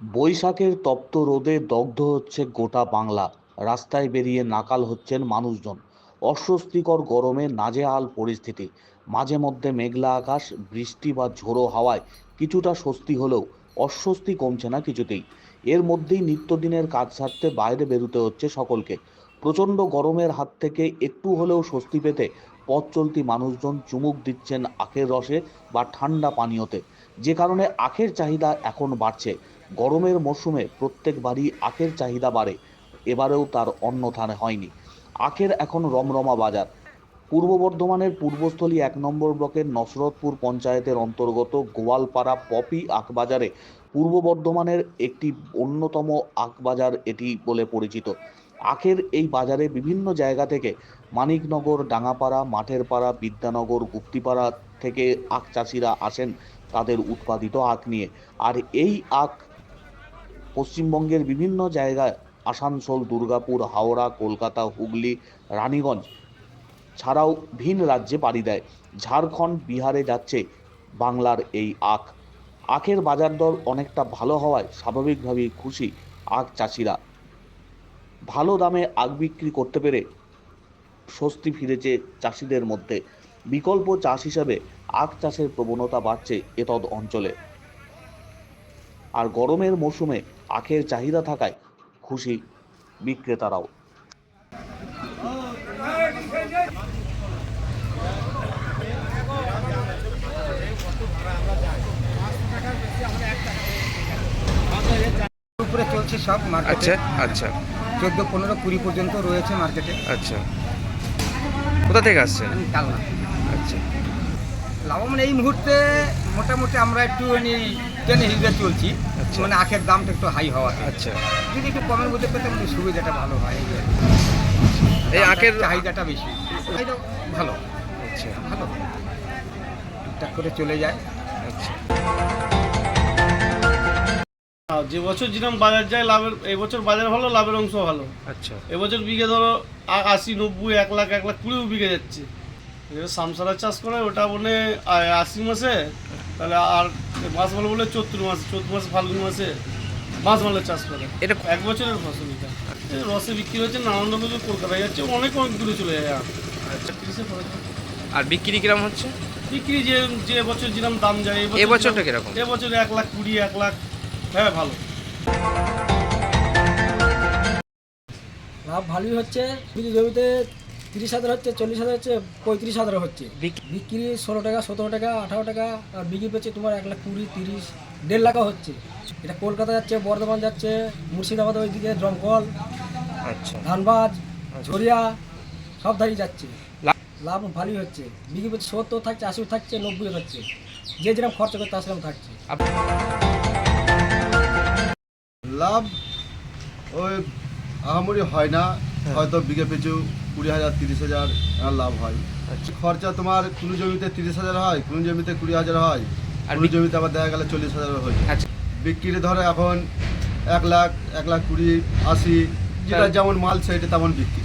বৈশাখের তপ্ত রোদে দগ্ধ হচ্ছে গোটা বাংলা। রাস্তায় বেরিয়ে নাকাল হচ্ছেন মানুষজন। অস্বস্তিকর গরমে নাজেহাল পরিস্থিতি। মাঝে মধ্যে মেঘলা আকাশ, বৃষ্টি বা ঝোড়ো হাওয়ায় কিছুটা স্বস্তি হলেও অস্বস্তি কমছে না কিছুতেই। এর মধ্যেই নিত্যদিনের কাজ সারতে বাইরে বেরোতে হচ্ছে সকলকে। প্রচণ্ড গরমের হাত থেকে একটু হলেও স্বস্তি পেতে পথ চলতি মানুষজন চুমুক দিচ্ছেন আখের রসে বা ঠান্ডা পানীয়তে। যে কারণে আখের চাহিদা এখন বাড়ছে। গরমের মরশুমে প্রত্যেকবারই আখের চাহিদা বাড়ে। এবারেও তার অন্যথানে হয়নি। আখের এখন রমরমা বাজার। পূর্ব বর্ধমানের পূর্বস্থলী এক নম্বর ব্লকের নসরতপুর পঞ্চায়েতের অন্তর্গত গোয়ালপাড়া পপি আখ বাজারে পূর্ব বর্ধমানের একটি অন্যতম আখ বাজার এটি বলে পরিচিত। আখের এই বাজারে বিভিন্ন জায়গা থেকে মানিকনগর ডাঙ্গাপাড়া মাঠের পাড়া বিদ্যানগর, গুপ্তিপাড়া থেকে আখ চাষিরা আসেন তাদের উৎপাদিত আখ নিয়ে। আর এই আখ পশ্চিমবঙ্গের বিভিন্ন জায়গায় আসানসোল, দুর্গাপুর, হাওড়া, কলকাতা, হুগলি, রানীগঞ্জ ছাড়াও ভিন রাজ্যে পাড়ি দেয়। ঝাড়খণ্ড বিহারে যাচ্ছে বাংলার এই আখ। আখের বাজার দর অনেকটা ভালো হওয়ায় স্বাভাবিকভাবেই খুশি আখ চাষিরা। ভালো দামে আখ বিক্রি করতে পেরে স্বস্তি ফিরেছে চাষিদের মধ্যে। বিকল্প চাষ হিসাবে আখ চাষের প্রবণতা বাড়ছে এতদ অঞ্চলে। আর গরমের মৌসুমে আখের চাহিদা থাকায় খুশি বিক্রেতারাও। চলছে সব মার্কেটে আচ্ছা আচ্ছা। চোদ্দ পনেরো কুড়ি পর্যন্ত রয়েছে মার্কেটে আচ্ছা। কোথা থেকে আসছেন? আমি কালনা আচ্ছা। লাভবান এই মুহূর্তে মোটামুটি আমরা একটু মানে টেনে হিসেবে চলছি। আচ্ছা। মানে আখের দামটা একটু হাই হওয়া আচ্ছা। যদি একটু কমের মধ্যে পেতে আমাদের সুবিধাটা ভালো হয়। এই আখের চাহিদাটা বেশি। চাহিদা ভালো। আচ্ছা। ভালো। টুকটাক করে চলে যায়। যে বছর যেরকম বাজার যায় লাভের এই বছর বাজার ভালো লাভের অংশ ভালো। আচ্ছা। এবছর বিঘে ধরো আশি নব্বই এক লাখ এক লাখ কুড়িও বিঘে যাচ্ছে। সামসারা চাষ করে ওটা আ- আশি মাসে তাহলে আর মাছ ভালো বলে চৈত্র মাস চৈত্র মাস ফাল্গুন মাসে মাছ ভালো চাষ করে। এটা এক বছরের ফসল এটা। রসে বিক্রি হচ্ছে নানান রকমের কলকাতায় যাচ্ছে অনেক অনেক দূরে চলে যায় আর আচ্ছা। হয়। আর বিক্রি কিরম হচ্ছে? বিক্রি যে যে বছর যেরকম দাম যায় এ বছরটা কীরকম? এবছর এক লাখ কুড়ি এক লাখ হ্যাঁ ভালো। লাভ ভালোই হচ্ছে যদি জমিতে তিরিশ হাজার হচ্ছে চল্লিশ হাজার হচ্ছে পঁয়ত্রিশ হাজার হচ্ছে। বিক- বিক্রি ষোলো টাকা সতেরো টাকা আঠারো টাকা আর বিক্রি পেচ্ছে তোমার এক লাখ কুড়ি তিরিশ দেড় লাখও হচ্ছে। এটা কলকাতা যাচ্ছে বর্ধমান যাচ্ছে মুর্শিদাবাদ ওইদিকে দমকল আচ্ছা। ধানবাদ ঝরিয়া সব ধারেই যাচ্ছে। লাভ- লাভ ভালোই হচ্ছে। বিক্রি পেচ্ছে সত্তর থাকছে আশি থাকছে নব্বই থাকছে। যে যেরকম খরচা করতে আসলাম থাকছে। লাভ ওই আহামরি হয় না। হয়তো বিঘে পিছু কুড়ি হাজার তিরিশ হাজার লাভ হয়। খরচা তোমার কোনো জমিতে তিরিশ হাজার হয় কোনো জমিতে কুড়ি হাজার হয় কোনো জমিতে আবার দেখা গেলে চল্লিশ হাজার হয় আচ্ছা। বিক্রি ধরো এখন এক লাখ এক লাখ কুড়ি আশি যেটা হ্যাঁ। যেমন মাল সেটা তেমন বিক্রি।